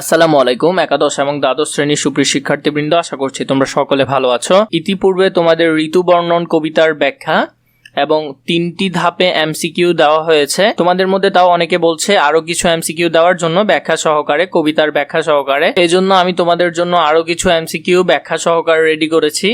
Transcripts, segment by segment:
আসসালামু আলাইকুম, একাদশ এবং দ্বাদশ শ্রেণির সুপ্রিয় শিক্ষার্থীবৃন্দ, আশা করছি তোমরা সকলে ভালো আছো। ইতিপূর্বে তোমাদের ঋতু বর্ণন কবিতার ব্যাখ্যা এবং তিনটি ধাপে এমসিকিউ দেওয়া হয়েছে। তোমাদের মধ্যে তাও অনেকে বলছে আরও কিছু এমসিকিউ দেওয়ার জন্য ব্যাখ্যা সহকারে, কবিতার ব্যাখ্যা সহকারে। এই জন্য আমি তোমাদের জন্য আরও কিছু এমসিকিউ ব্যাখ্যা সহকারে রেডি করেছি।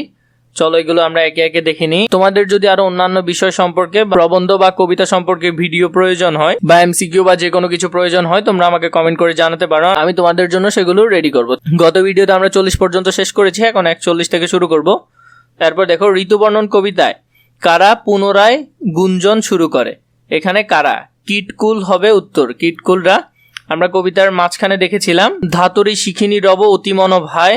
চলো এগুলো আমরা একে একে দেখে নিই। তোমাদের যদি আরও অন্যান্য বিষয় সম্পর্কে প্রবন্ধ বা কবিতা সম্পর্কে ভিডিও প্রয়োজন হয় বা এমসিকিউ বা যে কোনো কিছু প্রয়োজন হয়, তোমরা আমাকে কমেন্ট করে জানাতে পারো। আমি তোমাদের জন্য সেগুলো রেডি করব। গত ভিডিওতে আমরা চল্লিশ পর্যন্ত শেষ করেছি, এখন একচল্লিশ থেকে শুরু করব। তারপর দেখো, ঋতুবর্ণন কবিতায়, কারা পুনরায় গুঞ্জন শুরু করে? এখানে কারা? কিটকুল হবে উত্তর। কিটকুলরা, আমরা কবিতার মাঝখানে দেখেছিলাম ধাতরি শিখিনী রব অতিমন ভাই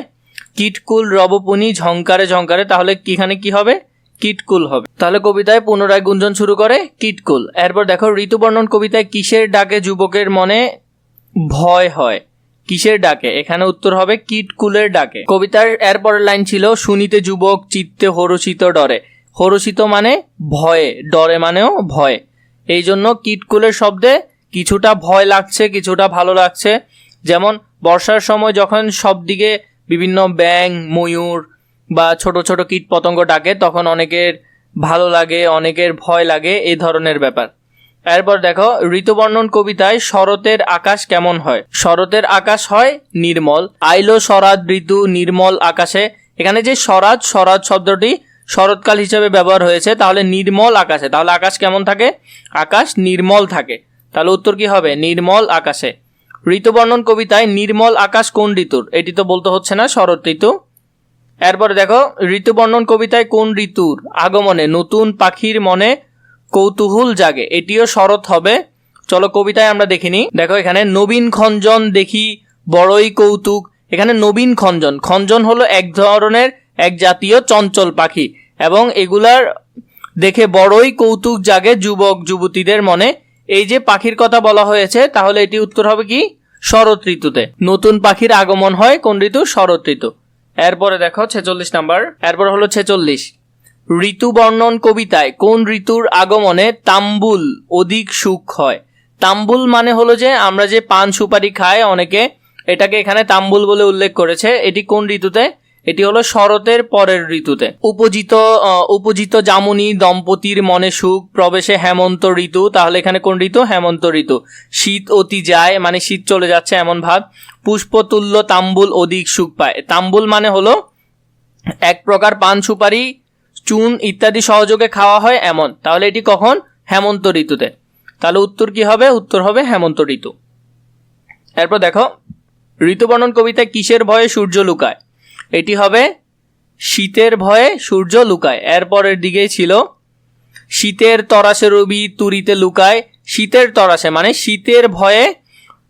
কিটকুল, রবপুনি ঝঙ্কারে ঝঙ্কারে তাহলে এখানে কি হবে? কিটকুল হবে। তাহলে কবিতায় পুনরায় গুঞ্জন শুরু করে, কিটকুল। এরপর দেখো, ঋতুবর্ণন কবিতায় কিসের ডাকে যুবকের মনে ভয় হয়? কিসের ডাকে? এখানে উত্তর হবে কিটকুলের ডাকে। কবিতার এরপরের লাইন ছিল, শুনিতে যুবক, চিত্তে হরষিত ডরে। হরষিত মানে ভয়ে, ডরে মানেও ভয়। এই জন্য কিটকুলের শব্দে কিছুটা ভয় লাগছে, কিছুটা ভালো লাগছে। যেমন, বর্ষার সময় যখন সব দিকে বিভিন্ন ব্যাং ময়ূর বা ছোট ছোট কীট পতঙ্গ ডাকে, তখন অনেকের ভালো লাগে, অনেকের ভয় লাগে এই ধরনের ব্যাপার। এরপর দেখো, ঋতুবর্ণন কবিতায় শরতের আকাশ কেমন হয়? শরতের আকাশ হয় নির্মল, আইলো শরাদ ঋতু নির্মল আকাশে। এখানে যে স্বরাজ স্বরাজ শব্দটি শরৎকাল হিসেবে ব্যবহার হয়েছে, তাহলে নির্মল আকাশে। তাহলে আকাশ কেমন থাকে? আকাশ নির্মল থাকে। তাহলে উত্তর কি হবে? নির্মল আকাশে। ঋতুবর্ণন কবিতায় নির্মল আকাশ কোন ঋতুর? এটি তো বলতে হচ্ছে না, শরৎ ঋতু। এরপরে দেখো, ঋতুবর্ণন কবিতায় কোন ঋতুর? আগমনে, নতুন পাখির মনে কৌতূহল জাগে। এটিও শরৎ হবে। চলো কবিতায় আমরা দেখিনি দেখো এখানে, নবীন খঞ্জন দেখি বড়ই কৌতুক। এখানে নবীন খঞ্জন। খঞ্জন হলো এক ধরনের, এক জাতীয় চঞ্চল পাখি এবং এগুলার দেখে বড়ই কৌতুক জাগে যুবক, যুবতীদের মনে। এই যে পাখির কথা বলা হয়েছে, তাহলে এটি উত্তর হবে কি? শরৎ ঋতুতে। নতুন পাখির আগমন হয় কোন ঋতু? শরৎ ঋতু। এরপরে দেখো ছেচল্লিশ নাম্বার। এরপর হলো ছেচল্লিশ। ঋতু বর্ণন কবিতায় কোন ঋতুর আগমনে তাম্বুল অধিক সুখ হয়? তাম্বুল মানে হলো যে আমরা যে পান সুপারি খাই, অনেকে এটাকে এখানে তাম্বুল বলে উল্লেখ করেছে। এটি কোন ঋতুতে? এটি হলো শরতের পরের ঋতুতে। উপজিত উপজিত জামুনি, দম্পতির মনে সুখ, প্রবেশে হেমন্ত ঋতু, তাহলে এখানে কোন ঋতু? হেমন্ত ঋতু। শীত অতি যায় মানে শীত চলে যাচ্ছে এমন ভাব। পুষ্পতুল্য তাম্বুল অধিক সুখ পায়। তাম্বুল মানে হলো এক প্রকার পান সুপারি, চুন ইত্যাদি সহযোগে খাওয়া হয় এমন। তাহলে এটি কখন? হেমন্ত ঋতুতে। তাহলে উত্তর কি হবে? উত্তর হবে হেমন্ত ঋতু। এরপর দেখো ঋতুবর্ণন কবিতায় কিসের ভয়ে সূর্য লুকায়? এটি হবে শীতের ভয়ে সূর্য লুকায়। এরপরের দিকেই ছিল শীতের তরাসে রবি তুরিতে লুকায়। শীতের তরাসে মানে শীতের ভয়ে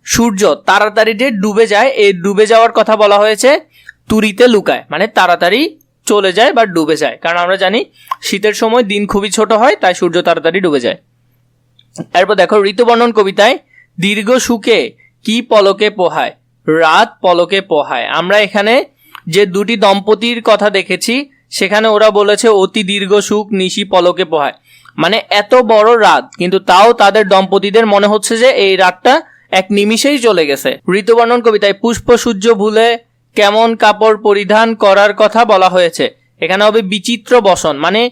সূর্য তাড়াতাড়ি যে ডুবে যায়, এই ডুবে যাওয়ার কথা বলা হয়েছে, তুরিতে লুকায়। মানে তাড়াতাড়ি চলে যায় বা ডুবে যায়। কারণ আমরা জানি শীতের সময় দিন খুবই ছোট হয়, তাই সূর্য তাড়াতাড়ি ডুবে যায়। এরপর দেখো ঋতুবর্ণন কবিতায়, দীর্ঘ সুখে কি পলকে পোহায়? রাত পলকে পোহায়। আমরা এখানে যে দুটি দম্পতির কথা দেখেছি, সেখানে ওরা বলেছে অতি দীর্ঘ সুখ, নিশি পলকে পোহায়। মানে এত বড় রাত, কিন্তু তাও তাদের দম্পতিদের মনে হচ্ছে যে এই রাতটা এক নিমিষেই চলে গেছে। ঋতুবর্ণন কবিতায় পুষ্প সূর্য ভুলে কেমন কাপড় পরিধান করার কথা বলা হয়েছে। এখানে হবে বিচিত্র বসন। মানে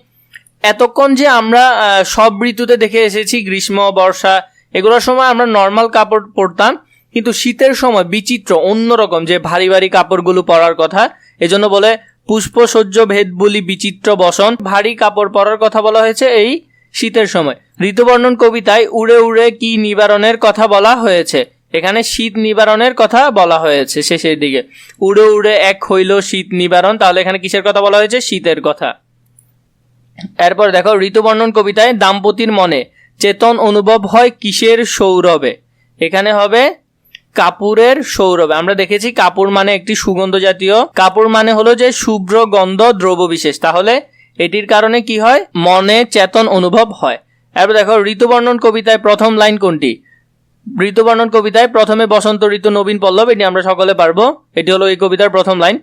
এতক্ষণ যে আমরা সব ঋতুতে দেখে এসেছি, গ্রীষ্ম, বর্ষা, এগুলোর সময় আমরা নর্মাল কাপড় পরতাম কিন্তু শীতের সময় বিচিত্র অন্যরকম যে ভারী ভারী কাপড়গুলো পরার কথা, এজন্য বলে পুষ্প সহ্য ভেদ বলি বিচিত্র বসন, ভারী কাপড় পরার কথা বলা হয়েছে এই শীতের সময়। ঋতুবর্ণন কবিতায় উড়ে উড়ে কি নিবারণের কথা বলা হয়েছে? এখানে শীত নিবারণের কথা বলা হয়েছে শেষের দিকে। উড়ে উড়ে এক হইল শীত নিবারণ, তাহলে এখানে কিসের কথা বলা হয়েছে? শীতের কথা। এরপর দেখো, ঋতুবর্ণন কবিতায় দাম্পতির মনে চেতন অনুভব হয় কিসের সৌরভে? এখানে হবে কাপুরের সৌরভে। আমরা দেখেছি কাপুর মানে একটি সুগন্ধ জাতীয়। কাপুর মানে হলো যে শুভ্র গন্ধ দ্রব্য বিশেষ। তাহলে এটির কারণে কি হয়? মনে চেতন অনুভব হয়। এরপর দেখো, ঋতুবর্ণন কবিতায় প্রথম লাইন কোনটি? ঋতুবর্ণন কবিতায় প্রথমে বসন্ত ঋতু, নবীন পল্লব, এটি আমরা সকলে পারব। এটি হলো এই কবিতার প্রথম লাইন।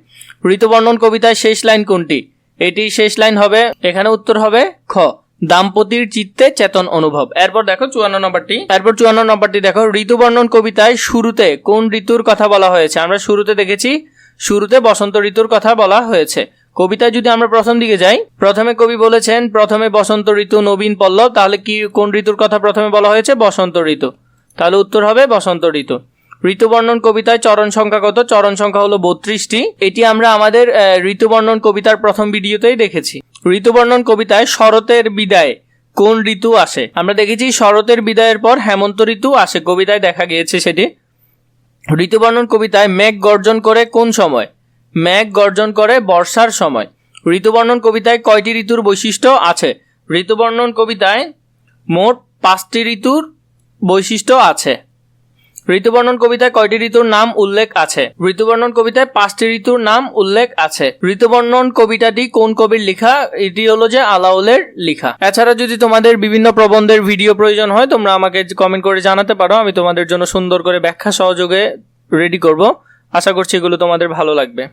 ঋতুবর্ণন কবিতায় শেষ লাইন কোনটি? এটি শেষ লাইন হবে, এখানে উত্তর হবে, খ। দাম্পতির চিত্তে চেতন অনুভব। এরপর দেখো চুয়ান্ন নম্বরটি। এরপর চুয়ান্ন নম্বরটি দেখো, ঋতুবর্ণন কবিতায় শুরুতে কোন ঋতুর কথা বলা হয়েছে? আমরা শুরুতে দেখেছি, শুরুতে বসন্ত ঋতুর কথা বলা হয়েছে। কবিতায় যদি আমরা প্রথম দিকে যাই, প্রথমে কবি বলেছেন, প্রথমে বসন্ত ঋতু, নবীন পল্লব তাহলে কি, কোন ঋতুর কথা প্রথমে বলা হয়েছে? বসন্ত ঋতু। তাহলে উত্তর হবে বসন্ত ঋতু। ঋতুবর্ণন কবিতায় চরণ সংখ্যা কত? চরণ সংখ্যা হলো বত্রিশটি। এটি আমরা আমাদের ঋতুবর্ণন কবিতার প্রথম ভিডিওতেই দেখেছি। ঋতুবর্ণন কবিতায় শরতের বিদায়। কোন ঋতু আসে? আমরা দেখেছি শরতের বিদায়ের পর হেমন্ত ঋতু আসে। কবিতায় দেখা গিয়েছে সেটি। ঋতুবর্ণন কবিতায় মেঘ গর্জন করে কোন সময়? মেঘ গর্জন করে বর্ষার সময়। ঋতুবর্ণন কবিতায় কয়টি ঋতুর বৈশিষ্ট্য আছে? ঋতুবর্ণন কবিতায় মোট পাঁচটি ঋতুর বৈশিষ্ট্য আছে। ঋতুবর্ণন কবিতায় কয়টি ঋতুর নাম উল্লেখ আছে? ঋতুবর্ণন কবিতায় পাঁচটি ঋতুর নাম উল্লেখ আছে। ঋতুবর্ণন কবিতাটি কোন কবির লেখা? এটি হলো যে আলাউলের লেখা। এছাড়া যদি তোমাদের বিভিন্ন প্রবন্ধের ভিডিও প্রয়োজন হয়, তোমরা আমাকে কমেন্ট করে জানাতে পারো। আমি তোমাদের জন্য সুন্দর করে ব্যাখ্যা সহযোগে রেডি করব। আশা করছি এগুলো তোমাদের ভালো লাগবে।